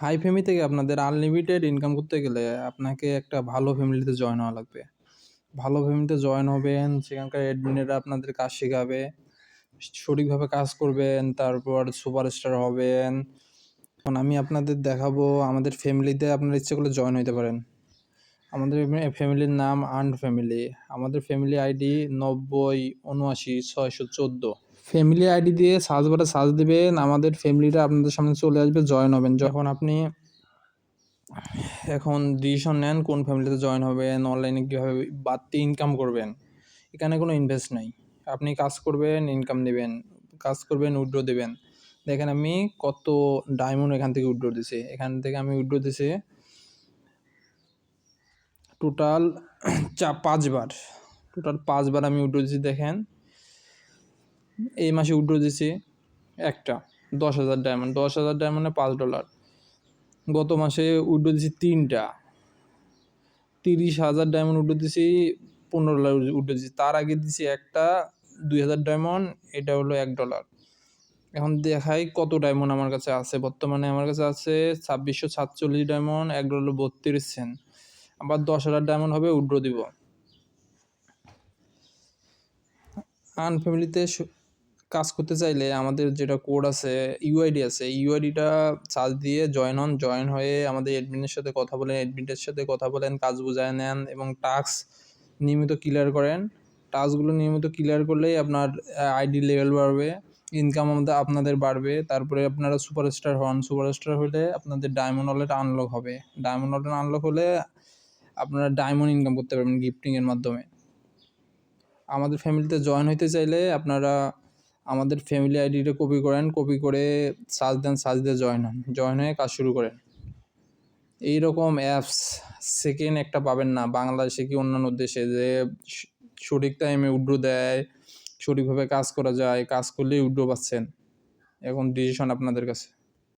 High family থেকে আপনাদের unlimited income করতে গেলে আপনাকে একটা ভালো ফ্যামিলিতে জয়েন হওয়া লাগবে। ভালো ফ্যামিলিতে জয়েন হবেন, সেখানকার অ্যাডমিনেরা আপনাদের কাজ শেখাবে, সঠিকভাবে কাজ করবেন, তারপর সুপারস্টার হবেন। এখন আমি আপনাদের দেখাবো, আমাদের ফ্যামিলিতে আপনার ইচ্ছে করলে জয়েন হতে পারেন। আমাদের ফ্যামিলির নাম আন্ড ফ্যামিলি আমাদের ফ্যামিলি আইডি নব্বই, উনআশি, ছয়শো চোদ্দ। ফ্যামিলি আইডি দিয়ে সার্চ বারে সার্চ দিবেন। আমাদের ফ্যামিলিটা আপনাদের সামনে চলে আসবে জয়েন হবেন। যখন আপনি এখন ডিসিশন নেন কোন ফ্যামিলিতে জয়েন হবেন অনলাইনে কীভাবে বাড়তি ইনকাম করবেন, এখানে কোনো ইনভেস্ট নাই। আপনি কাজ করবেন ইনকাম নেবেন কাজ করবেন উইড্রো দেবেন। দেখেন আমি কত ডায়মন্ড এখান থেকে উইড্রো দিছি। এখান থেকে আমি উইড্রো দিছি টোটাল চা পাঁচবার। টোটাল পাঁচবার আমি উইড্রো দিছি, দেখেন। এই মাসে উইড্রো দিছি একটা, দশ হাজার ডায়মন্ড দশ হাজার ডায়মন্ডে পাঁচ ডলার গত মাসে উইড্রো দিছি তিনটা, তিরিশ হাজার ডায়মন্ড উইড্রো দিছি পনেরো ডলার উইড্রো দিছি তার আগে দিছি একটা, দুই হাজার ডায়মন্ড এটা হলো এক ডলার এখন দেখাই কত ডায়মন্ড আমার কাছে আছে। বর্তমানে আমার কাছে আছে ছাব্বিশশো সাতচল্লিশ ডায়মন্ড এক ডলার বত্রিশ সেন্ট আবার দশ হাজার ডায়মন্ড হবে উইড্রো দিব। আন ফ্যামিলিতে কাজ করতে চাইলে আমাদের যেটা কোড আছে ইউআইডি আছে ইউআইডিটা সার্চ দিয়ে জয়েন হন জয়েন হয়ে আমাদের অ্যাডমিনের সাথে কথা বলেন অ্যাডমিনের সাথে কথা বলেন, কাজ বুঝায় নেন এবং টাস্ক নিয়মিত ক্লিয়ার করেন। টাস্কগুলো নিয়মিত ক্লিয়ার করলেই আপনার আইডি লেভেল বাড়বে ইনকাম আমাদের, আপনাদের বাড়বে, তারপরে আপনারা সুপারস্টার হন। সুপারস্টার হলে আপনাদের ডায়মন্ড ওয়ালেট আনলক হবে। ডায়মন্ড ওয়ালেট আনলক হলে আপনারা ডায়মন্ড ইনকাম করতে পারবেন গিফটিংয়ের মাধ্যমে। আমাদের ফ্যামিলিতে জয়েন হইতে চাইলে আপনারা আমাদের ফ্যামিলি আইডিটা কপি করেন কপি করে সার্চ দেন সার্চ দিয়ে জয়েন হন। জয়েন হয়ে কাজ শুরু করেন। এই রকম অ্যাপস সেকেন্ড একটা পাবেন না। বাংলাদেশে কি অন্যান্য দেশে যে সঠিক টাইমে উড্রো দেয়, সঠিকভাবে কাজ করা যায়, কাজ করলেই উড্রো পাচ্ছেন। এখন ডিসিশন আপনাদের কাছে।